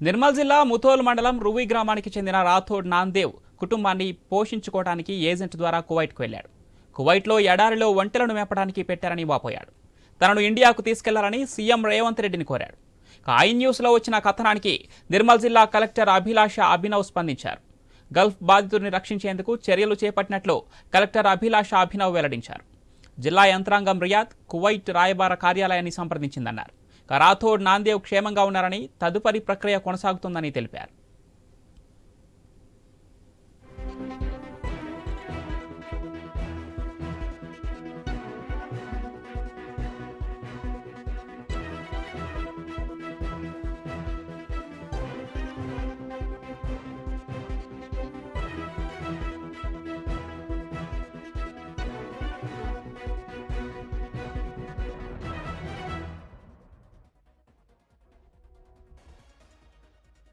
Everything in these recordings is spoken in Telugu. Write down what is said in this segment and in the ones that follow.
నిర్మల్ జిల్లా ముథోల్ మండలం రువి గ్రామానికి చెందిన రాథోడ్ నాందేవ్ కుటుంబాన్ని పోషించుకోవడానికి ఏజెంట్ ద్వారా కువైట్కు వెళ్ళాడు కువైట్లో ఎడారిలో ఒంటెలను మేపడానికి పెట్టారని వాపోయాడు. తనను ఇండియాకు తీసుకెళ్ళాలని సీఎం రేవంత్ రెడ్డిని కోరాడు. ఐ న్యూస్లో వచ్చిన కథనానికి నిర్మల్ జిల్లా కలెక్టర్ అభిలాష అభినవ్ స్పందించారు. గల్ఫ్ బాధితుడిని రక్షించేందుకు చర్యలు చేపట్టినట్లు కలెక్టర్ అభిలాష అభినవ్ వెల్లడించారు. జిల్లా యంత్రాంగం రియాద్ కువైట్ రాయబార కార్యాలయాన్ని సంప్రదించిందన్నారు. రాథోడ్ నాందేవ్ క్షేమంగా ఉన్నారని తదుపరి ప్రక్రియ కొనసాగుతుందని తెలిపారు.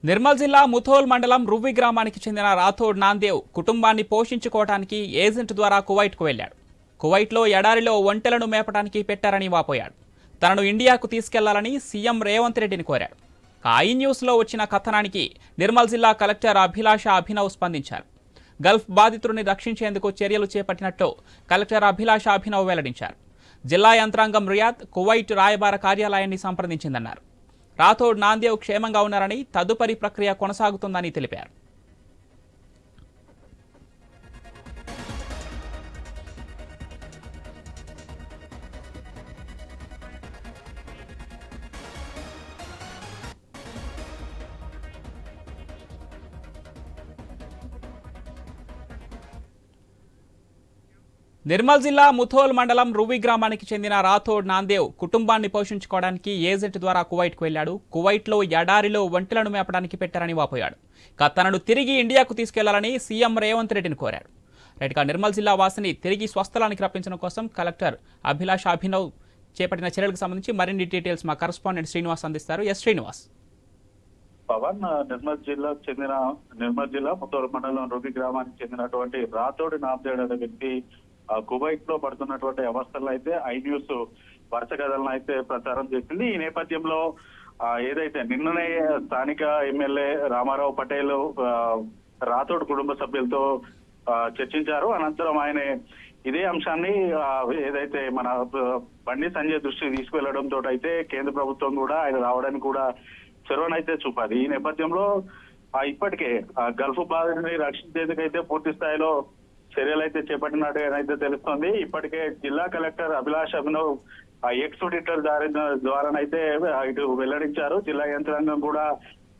నిర్మల్ జిల్లా ముథోల్ మండలం రువ్వి గ్రామానికి చెందిన రాథోడ్ నాందేవ్ కుటుంబాన్ని పోషించుకోవటానికి ఏజెంట్ ద్వారా కువైట్కు వెళ్ళాడు కువైట్లో ఎడారిలో ఒంటెలను మేపటానికి పెట్టారని వాపోయాడు. తనను ఇండియాకు తీసుకెళ్ళాలని సీఎం రేవంత్ రెడ్డిని కోరాడు. ఐ న్యూస్లో వచ్చిన కథనానికి నిర్మల్ జిల్లా కలెక్టర్ అభిలాష అభినవ్ స్పందించారు. గల్ఫ్ బాధితుడిని రక్షించేందుకు చర్యలు చేపట్టినట్లు కలెక్టర్ అభిలాష అభినవ్ వెల్లడించారు. జిల్లా యంత్రాంగం రియాద్ కువైట్ రాయబార కార్యాలయాన్ని సంప్రదించిందన్నారు. రాథోడ్ నాందేవ్ క్షేమంగా ఉన్నారని తదుపరి ప్రక్రియ కొనసాగుతుందని తెలిపారు. నిర్మల్ జిల్లా ముథోల్ మండలం రువి గ్రామానికి చెందిన రాథోడ్ నాందేవ్ కుటుంబాన్ని పోషించుకోవడానికి ఏజెంట్ ద్వారా కువైట్కు వెళ్ళాడు. కువైట్లో ఎడారిలో ఒంటెలను మేపడానికి పెట్టారని వాపోయాడు. తనను తిరిగి ఇండియాకు తీసుకెళ్ళాలని సీఎం రేవంత్ రెడ్డిని కోరాడు. రైట్ నిర్మల్ జిల్లా వాసిని తిరిగి స్వస్థలానికి రప్పించడం కోసం కలెక్టర్ అభిలాష్ అభినవ్ చేపట్టిన చర్యలకు సంబంధించి మరిన్ని డీటెయిల్స్ మా కరస్పాండెంట్ శ్రీనివాస్ అందిస్తారు. ఎస్ శ్రీనివాస్. పవన్ నిర్మల్ జిల్లాకు చెందిన నిర్మల్ జిల్లా ముత్తూరు మండలం రుగి గ్రామానికి చెందినటువంటి రాతోడి నామదేవుడు అనే వ్యక్తి కువైట్లో పడుతున్నటువంటి అవస్థల్లో అయితే ఐ న్యూస్ వరుస కథలను అయితే ప్రచారం చేసింది. ఈ నేపథ్యంలో ఏదైతే నిన్ననే స్థానిక ఎమ్మెల్యే రామారావు పటేల్ రాథోడ్ కుటుంబ సభ్యులతో చర్చించారు. అనంతరం ఆయన ఇదే అంశాన్ని ఏదైతే మన బండి సంజయ్ దృష్టికి తీసుకువెళ్ళడంతో అయితే కేంద్ర ప్రభుత్వం కూడా ఆయన రావడానికి కూడా చొరవనైతే చూపాలి ఈ నేపథ్యంలో ఆ, ఇప్పటికే ఆ, గల్ఫ్ బాధితుని రక్షించేందుకైతే పూర్తి స్థాయిలో చర్యలు అయితే చేపట్టినట్టు అయితే తెలుస్తోంది. ఇప్పటికే జిల్లా కలెక్టర్ అభిలాష్ అభినవ్ ఆ ఎక్స్ ట్విట్టర్ దారి ద్వారానైతే ఇటు వెల్లడించారు. జిల్లా యంత్రాంగం కూడా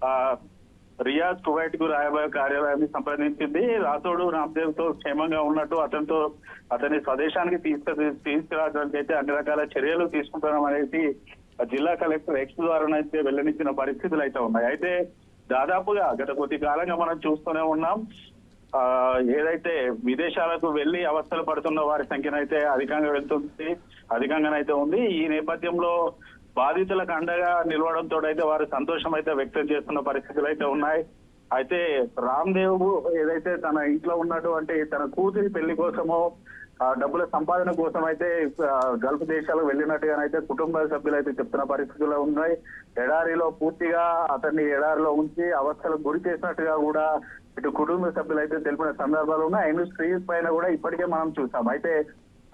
ఆ రియాజ్ కువైట్కు రాయబార కార్యాలయాన్ని సంప్రదించింది. రాథోడు రామ్దేవ్తో క్షేమంగా ఉన్నట్టు అతనితో అతని స్వదేశానికి తీసుకు తీసుకురావడానికి అయితే అన్ని రకాల చర్యలు తీసుకుంటున్నాం అనేది జిల్లా కలెక్టర్ ఎక్స్ ద్వారానైతే వెల్లడించిన పరిస్థితులు అయితే ఉన్నాయి. అయితే దాదాపుగా గత కొద్ది కాలంగా మనం చూస్తూనే ఉన్నాం. ఏదైతే విదేశాలకు వెళ్ళి అవస్థలు పడుతున్న వారి సంఖ్యనైతే అధికంగా వెళ్తుంది అధికంగానైతే ఉంది. ఈ నేపథ్యంలో బాధితులకు అండగా నిలవడంతో అయితే వారు సంతోషం అయితే వ్యక్తం చేస్తున్న పరిస్థితులు అయితే ఉన్నాయి. అయితే రామ్ దేవ్ ఏదైతే తన ఇంట్లో ఉన్నటువంటి తన కూతురి పెళ్ళి కోసమో ఆ డబ్బుల సంపాదన కోసం అయితే గల్ఫ్ దేశాలకు వెళ్ళినట్టుగానైతే కుటుంబ సభ్యులు అయితే చెప్తున్న పరిస్థితులు ఉన్నాయి. ఎడారిలో పూర్తిగా అతన్ని ఎడారిలో ఉంచి అవస్థలకు గురి చేసినట్టుగా కూడా ఇటు కుటుంబ సభ్యులు అయితే తెలిపిన సందర్భాలు ఉన్నాయి. ఆయన స్క్రీన్ పైన కూడా ఇప్పటికే మనం చూసాం. అయితే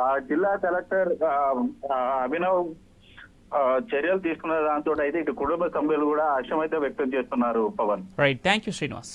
ఆ జిల్లా కలెక్టర్ అభినవ్ చర్యలు తీసుకున్న దాంతో అయితే ఇటు కుటుంబ సభ్యులు కూడా హర్షం అయితే వ్యక్తం చేస్తున్నారు Pawan. Right thank you Srinivas